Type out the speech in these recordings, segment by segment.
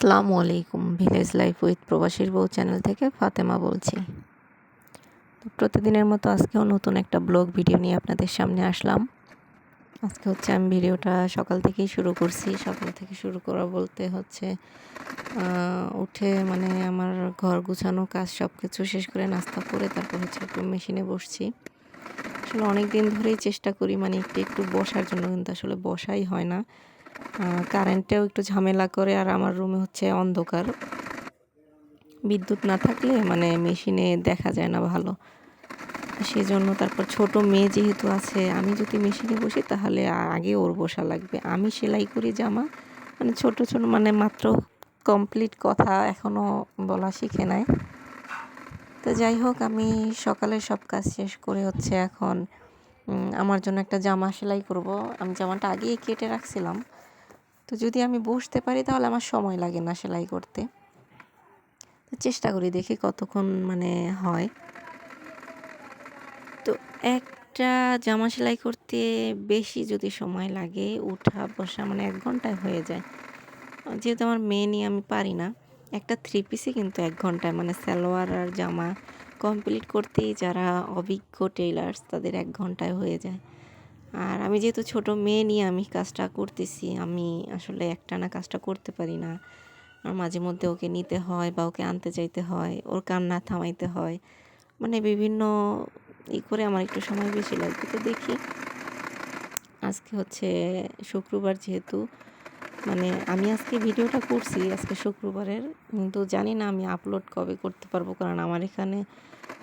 আসসালামু আলাইকুম, village life with প্রবাসীর বউ চ্যানেল থেকে ফাতেমা বলছি। প্রতিদিনের মতো আজকেও নতুন একটা ব্লগ ভিডিও নিয়ে আপনাদের সামনে আসলাম। আজকে হচ্ছে আমি ভিডিওটা সকাল থেকেই শুরু করছি। সকাল থেকে শুরু করা বলতে হচ্ছে উঠে মানে আমার ঘর গুছানো, কাজ সব কিছু শেষ করে নাস্তা করে তারপর হচ্ছে একটু মেশিনে বসছি। আসলে অনেক দিন ধরেই চেষ্টা করি মানে একটু একটু বসার জন্য, কিন্তু আসলে বসাই হয় না। কারেন্টেও একটু ঝামেলা করে আর আমার রুমে হচ্ছে অন্ধকার। বিদ্যুৎ না থাকলে মানে মেশিনে দেখা যায় না ভালো। সেই জন্য তারপর ছোট মেয়ে যেহেতু আছে, আমি যদি মেশিনে বসি তাহলে আগে ওর বসা লাগবে। আমি সেলাই করি জামা মানে ছোট ছোট মানে মাত্র কমপ্লিট কথা এখনও বলা শিখে নাই। তো যাই হোক, আমি সকালে সব কাজ শেষ করে হচ্ছে এখন আমার জন্য একটা জামা সেলাই করব। আমি জামাটা আগেই কেটে রাখছিলাম। তো যদি আমি বসতে পারি, তাহলে আমার সময় লাগে না সেলাই করতে। তো চেষ্টা করি দেখি কতক্ষণ মানে হয়। তো একটা জামা সেলাই করতে বেশি যদি সময় লাগে, উঠা বসা মানে এক ঘন্টায় হয়ে যায়। যেহেতু আমার মেয়ে নিয়ে আমি পারি না, একটা থ্রি পিসে কিন্তু এক ঘন্টায় মানে সালোয়ার আর জামা কমপ্লিট করতেই যারা অভিজ্ঞ টেইলার্স তাদের এক ঘন্টায় হয়ে যায়। আর আমি যেহেতু ছোট মেয়ে নিয়ে আমি কাজটা করতেছি, আমি আসলে একটানা কাজটা করতে পারি না। আর মাঝে মধ্যে ওকে নিতে হয় বা ওকে আনতে চাইতে হয়, ওর কান্না থামাইতে হয়। মানে বিভিন্ন ই করে আমার একটু সময় বেশি লাগবে। তো দেখি, আজকে হচ্ছে শুক্রবার যেহেতু মানে আমি আজকে ভিডিওটা করছি আজকে শুক্রবারের। কিন্তু জানি না আমি আপলোড কবে করতে পারব, কারণ আমার এখানে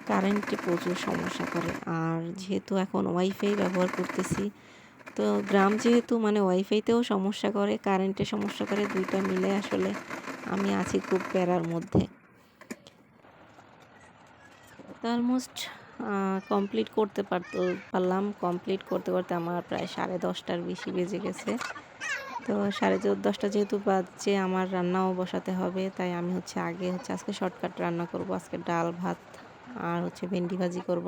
কারেন্টে প্রচুর সমস্যা করে। আর যেহেতু এখন ওয়াইফাই ব্যবহার করতেছি, তো গ্রাম যেহেতু মানে ওয়াইফাইতেও সমস্যা করে, কারেন্টে সমস্যা করে, দুইটা মিলে আসলে আমি আছি খুব প্যারার মধ্যে। অলমোস্ট কমপ্লিট করতে পারতো, পারলাম। কমপ্লিট করতে করতে আমার প্রায় সাড়ে দশটার বেশি বেজে গেছে। তো সাড়ে চোদ্দ দশটা যেহেতু বাজছে, আমার রান্নাও বসাতে হবে। তাই আমি হচ্ছে আগে হচ্ছে আজকে শর্টকাট রান্না করব। আজকে ডাল, ভাত আর হচ্ছে ভেন্ডি ভাজি করব।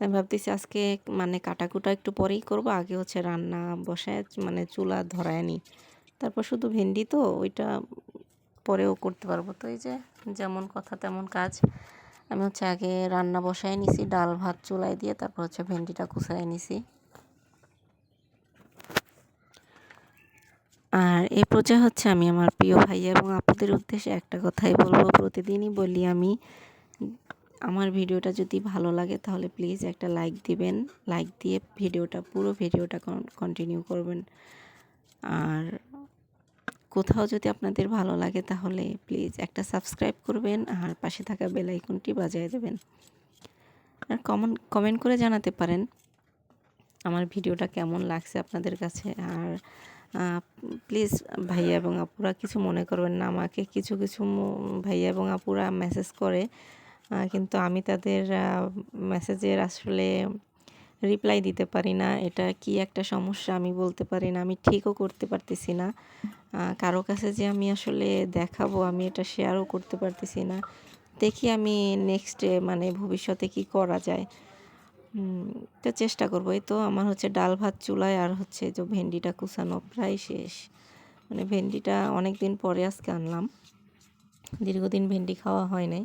আমি ভাবতেছি আজকে মানে কাটাকুটা একটু পরেই করব, আগে হচ্ছে রান্না বসায় মানে চুলা ধরায় নিই। তারপর শুধু ভেন্ডি তো, ওইটা পরেও করতে পারব। তো এই যে যেমন কথা তেমন কাজ। আমি হচ্ছে আগে রান্না বসায় নিছি, ডাল ভাত চুলায় দিয়ে তারপর হচ্ছে ভেন্ডিটা কুচায় নিছি। আর এই পর্যায়ে হচ্ছে আমি আমার প্রিয় ভাইয়া এবং আপুদের উদ্দেশ্যে একটা কথাই বলব। প্রতিদিনই বলি আমি আমার ভিডিওটা যদি ভালো লাগে তাহলে প্লিজ একটা লাইক দিবেন। লাইক দিয়ে ভিডিওটা, পুরো ভিডিওটা কন্টিনিউ করবেন। আর কোথাও যদি আপনাদের ভালো লাগে তাহলে প্লিজ একটা সাবস্ক্রাইব করবেন আর পাশে থাকা বেল আইকনটি বাজিয়ে দেবেন। আর কমন কমেন্ট করে জানাতে পারেন আমার ভিডিওটা কেমন লাগছে আপনাদের কাছে। আর প্লিজ ভাইয়া এবং আপুরা কিছু মনে করবেন না। আমাকে কিছু কিছু ভাইয়া এবং আপুরা মেসেজ করে কিন্তু আমি তাদের মেসেজের আসলে রিপ্লাই দিতে পারি না। এটা কি একটা সমস্যা আমি বলতে পারি না, আমি ঠিকও করতে পারতেছি না। কারও কাছে যে আমি আসলে দেখাবো, আমি এটা শেয়ারও করতে পারতেছি না। দেখি আমি নেক্সটে মানে ভবিষ্যতে কি করা যায়। তো চেষ্টা করব। এই তো আমার হচ্ছে ডাল ভাত চুলায় আর হচ্ছে যে ভেন্ডিটা কুচানো প্রায় শেষ। মানে ভেন্ডিটা অনেক দিন পরে আজকে আনলাম। দীর্ঘদিন ভেন্ডি খাওয়া হয় নাই।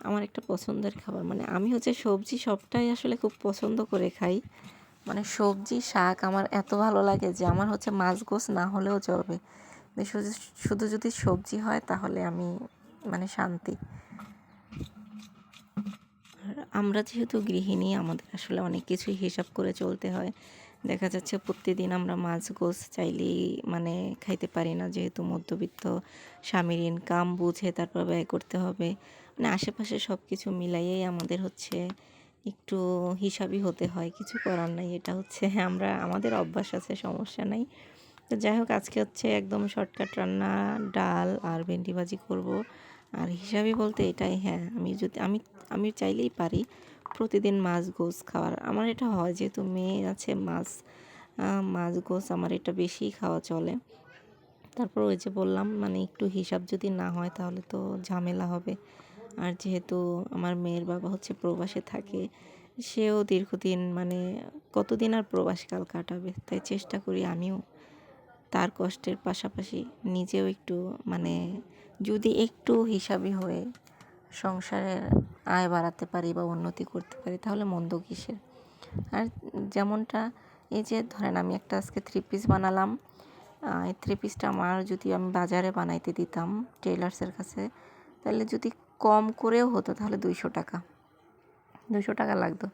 আমার একটা পছন্দের খাবার। মানে আমি হচ্ছে সবজি সবটাই আসলে খুব পছন্দ করে খাই। মানে সবজি, শাক আমার এত ভালো লাগে যে আমার হচ্ছে মাছ গোছ না হলেও চলবে। শুধু যদি সবজি হয় তাহলে আমি মানে শান্তি। আমরা যেহেতু গৃহিণী, আমাদের আসলে অনেক কিছুই হিসাব করে চলতে হয়। দেখা যাচ্ছে প্রতিদিন আমরা মাছ গোছ চাইলেই মানে খাইতে পারি না। যেহেতু মধ্যবিত্ত, স্বামীর ইনকাম বুঝে তারপর ব্যয় করতে হবে। মানে আশেপাশে সব কিছু মিলাইয়েই আমাদের হচ্ছে একটু হিসাবই হতে হয়, কিছু করার নাই। এটা হচ্ছে আমরা, আমাদের অভ্যাস আছে, সমস্যা নাই। তো যাই হোক, আজকে হচ্ছে একদম শর্টকাট রান্না, ডাল আর ভেন্ডি ভাজি করব। আর হিসাবই বলতে এটাই হ্যাঁ আমি যদি, আমি আমি চাইলেই পারি প্রতিদিন মাছ গোস খাওয়ার। আমার এটা হয় যেহেতু মেয়ে আছে, মাছ মাছ গোস আমার এটা বেশি খাওয়া চলে। তারপর ওই যে বললাম মানে একটু হিসাব যদি না হয় তাহলে তো ঝামেলা হবে। আর যেহেতু আমার মেয়ের বাবা হচ্ছে প্রবাসে থাকে, সেও দীর্ঘদিন মানে কতদিন আর প্রবাসকাল কাটাবে? তাই চেষ্টা করি আমিও তার কষ্টের পাশাপাশি নিজেও একটু মানে যদি একটু হিসাবি হয়ে সংসারের আয় বাড়াতে পারি বা উন্নতি করতে পারি, তাহলে মন্দ কিসের? আর যেমনটা এই যে ধরেন আমি একটা আজকে থ্রি পিস বানালাম এই থ্রি পিসটা আমার যদি আমি বাজারে বানাইতে দিতাম টেলার্সের কাছে, তাহলে যদি কম করেও হতো, তাহলে দুইশো টাকা। দুশো টাকা লাগতো।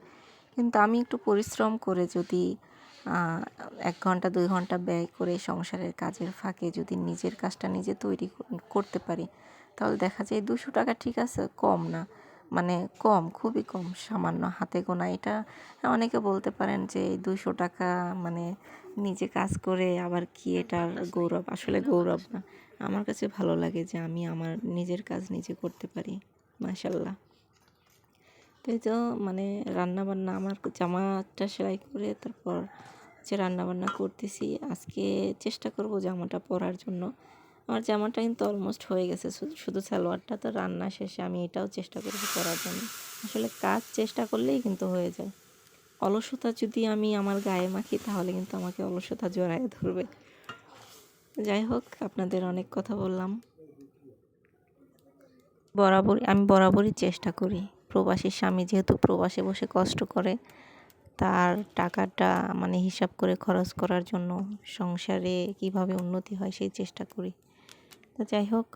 কিন্তু আমি একটু পরিশ্রম করে যদি এক ঘণ্টা, দুই ঘণ্টা ব্যয় করে সংসারের কাজের ফাঁকে যদি নিজের কাজটা নিজে তৈরি করতে পারি, তাহলে দেখা যায় দুশো টাকা ঠিক আছে, কম না। মানে কম, খুবই কম সামান্য হাতে গোনা। এটা অনেকে বলতে পারেন যে দুশো টাকা মানে নিজে কাজ করে আবার কি এটার গৌরব? আসলে গৌরব না। আমার কাছে ভালো লাগে যে আমি আমার নিজের কাজ নিজে করতে পারি মাশাল্লাহ তো এই তো মানে রান্নাবান্না, আমার জামাটা সেলাই করে তারপর হচ্ছে রান্নাবান্না করতেছি। আজকে চেষ্টা করব জামাটা পরার জন্য। আমার জামাটা কিন্তু অলমোস্ট হয়ে গেছে শুধু সালোয়ারটা তো রান্না শেষে আমি এটাও চেষ্টা করব করার জন্য। আসলে কাজ চেষ্টা করলেই কিন্তু হয়ে যায়। অলসতা যদি আমি আমার গায়ে মাখি, তাহলে কিন্তু আমাকে অলসতা জড়ায় ধরবে। যাই হোক, আপনাদের অনেক কথা বললাম। বরাবরই, আমি বরাবরই চেষ্টা করি। প্রবাসী স্বামী যেহেতু প্রবাসে বসে কষ্ট করে, তার টাকাটা মানে হিসাব করে খরচ করার জন্য সংসারে কীভাবে উন্নতি হয় সেই চেষ্টা করি। তো যাই হোক,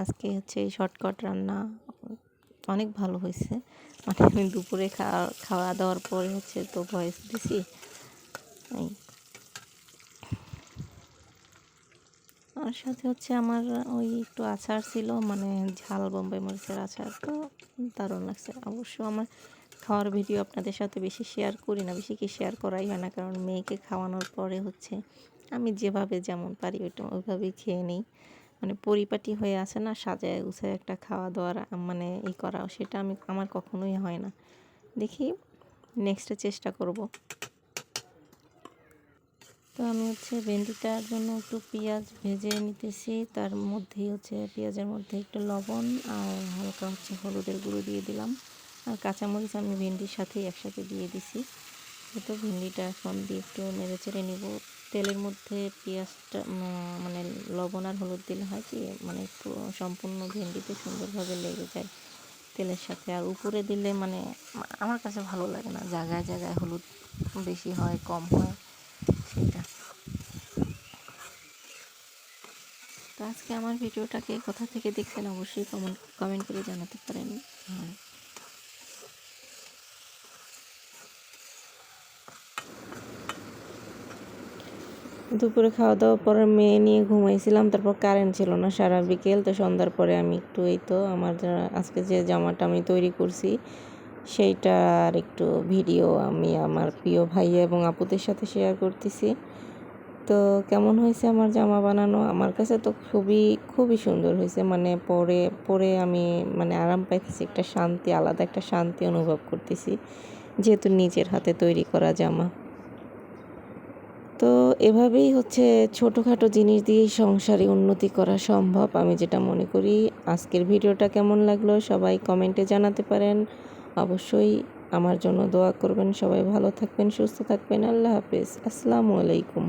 আজকে হচ্ছে শর্টকাট রান্না অনেক ভালো হয়েছে। মানে আমি দুপুরে খাওয়া খাওয়া দাওয়ার পরে হচ্ছে তো ভয়েস দিছি। আর সাথে হচ্ছে আমার ওই একটু আচার ছিল মানে ঝাল বোম্বাই মরিচের আচার, তো দারুণ লাগছে। অবশ্য আমার খাওয়ার ভিডিও আপনাদের সাথে বেশি শেয়ার করি না, বেশি কি শেয়ার করাই হয় না, কারণ মেয়েকে খাওয়ানোর পরে হচ্ছে আমি যেভাবে যেমন পারি ওইটা, ওইভাবেই খেয়ে নিই। মানে পরিপাটি হয়ে আছে না, সাজায় গুছায় একটা খাওয়া দাওয়ার মানে ই করা সেটা আমি, আমার কখনোই হয় না। দেখি নেক্সটে চেষ্টা করব। তো আমি হচ্ছে ভেন্ডিটার জন্য একটু পেঁয়াজ ভেজে নিতেছি, তার মধ্যেই হচ্ছে পেঁয়াজের মধ্যে একটু লবণ আর হালকা হচ্ছে হলুদের গুঁড়ো দিয়ে দিলাম। আর কাঁচামরিচ আমি ভেন্ডির সাথেই একসাথে দিয়ে দিছি। তো ভেন্ডিটা এখন দিয়ে একটু নেড়ে চেড়ে নিব। তেলের মধ্যে পেঁয়াজটা মানে লবণ আর হলুদ দিলে হয় কি মানে একটু সম্পূর্ণ ভেন্ডিতে সুন্দরভাবে লেগে যায় তেলের সাথে। আর উপরে দিলে মানে আমার কাছে ভালো লাগে না, জায়গায় জায়গায় হলুদ বেশি হয়, কম হয় সেটা তো আজকে আমার ভিডিওটাকে কোথা থেকে দেখছেন অবশ্যই কমেন্ট কমেন্ট করে জানাতে পারেন। দুপুরে খাওয়া দাওয়ার পরে মেয়ে নিয়ে ঘুমাইছিলাম, তারপর কারেন্ট ছিল না সারা বিকেল। তো সন্ধ্যার পরে আমি একটু এই তো আমার আজকে যে জামাটা আমি তৈরি করছি সেইটার একটু ভিডিও আমি আমার প্রিয় ভাইয়া এবং আপুদের সাথে শেয়ার করতেছি। তো কেমন হয়েছে আমার জামা বানানো? আমার কাছে তো খুবই খুবই সুন্দর হয়েছে। মানে পরে পরে আমি মানে আরাম পাইতেছি, একটা শান্তি, আলাদা একটা শান্তি অনুভব করতেছি, যেহেতু নিজের হাতে তৈরি করা জামা। তো এভাবেই হচ্ছে ছোটোখাটো জিনিস দিয়েই সংসারে উন্নতি করা সম্ভব, আমি যেটা মনে করি। আজকের ভিডিওটা কেমন লাগল সবাই কমেন্টে জানাতে পারেন। অবশ্যই আমার জন্য দোয়া করবেন। সবাই ভালো থাকবেন, সুস্থ থাকবেন। আল্লাহ হাফেজ। আসসালামু আলাইকুম।